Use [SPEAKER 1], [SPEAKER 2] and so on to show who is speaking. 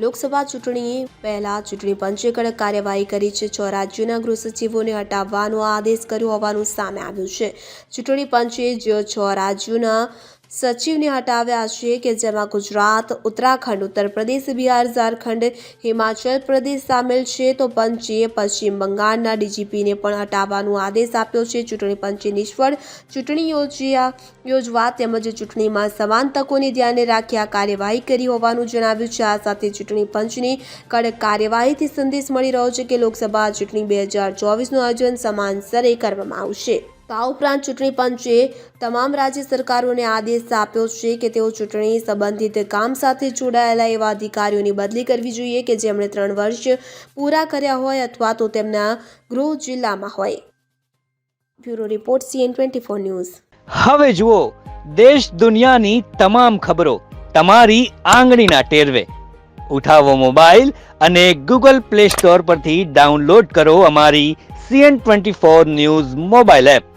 [SPEAKER 1] લોકસભા ચૂંટણી પહેલા ચૂંટણી પંચે કડક કાર્યવાહી કરી છે. છ રાજ્યોના ગૃહ સચિવોને હટાવવાનો આદેશ કર્યો હોવાનું સામે આવ્યું છે. ચૂંટણી પંચે જે છ રાજ્યોના સચિવને હટાવ્યા છે કે જેમાં ગુજરાત, ઉત્તરાખંડ ઉત્તર પ્રદેશ બિહાર, ઝારખંડ, હિમાચલ પ્રદેશ સામેલ છે, તો પંચે પશ્ચિમ બંગાળના ડીજીપીને પણ હટાવવાનો આદેશ આપ્યો છે. ચૂંટણી પંચે નિષ્ફળ ચૂંટણી યોજ્યા, યોજવા તેમજ ચૂંટણીમાં સમાન તકોને ધ્યાને રાખી કાર્યવાહી કરી હોવાનું જણાવ્યું છે. આ સાથે ચૂંટણી પંચની કડક કાર્યવાહીથી સંદેશ મળી રહ્યો છે કે લોકસભા ચૂંટણી બે હજાર ચોવીસનું આયોજન સમાન સ્તરે કરવામાં આવશે. તો આ ઉપરાંત ચૂંટણી પંચે તમામ રાજ્ય સરકારોને આદેશ આપ્યો છે કે તેઓ ચૂંટણી સંબંધિત કામ સાથે જોડાયેલા એવા અધિકારીઓની બદલી કરવી જોઈએ કે જેમણે ત્રણ વર્ષ પૂરા કર્યા હોય અથવા તો તેમના ગૃહ જિલ્લામાં હોય. Bureau report CN twenty four news.
[SPEAKER 2] હવે જુઓ, દેશ દુનિયાની તમામ ખબરો તમારી આંગળીના ટેરવે. ઉઠાવો મોબાઈલ અને ગૂગલ પ્લે સ્ટોર પરથી ડાઉનલોડ કરો અમારી CN twenty four news mobile app.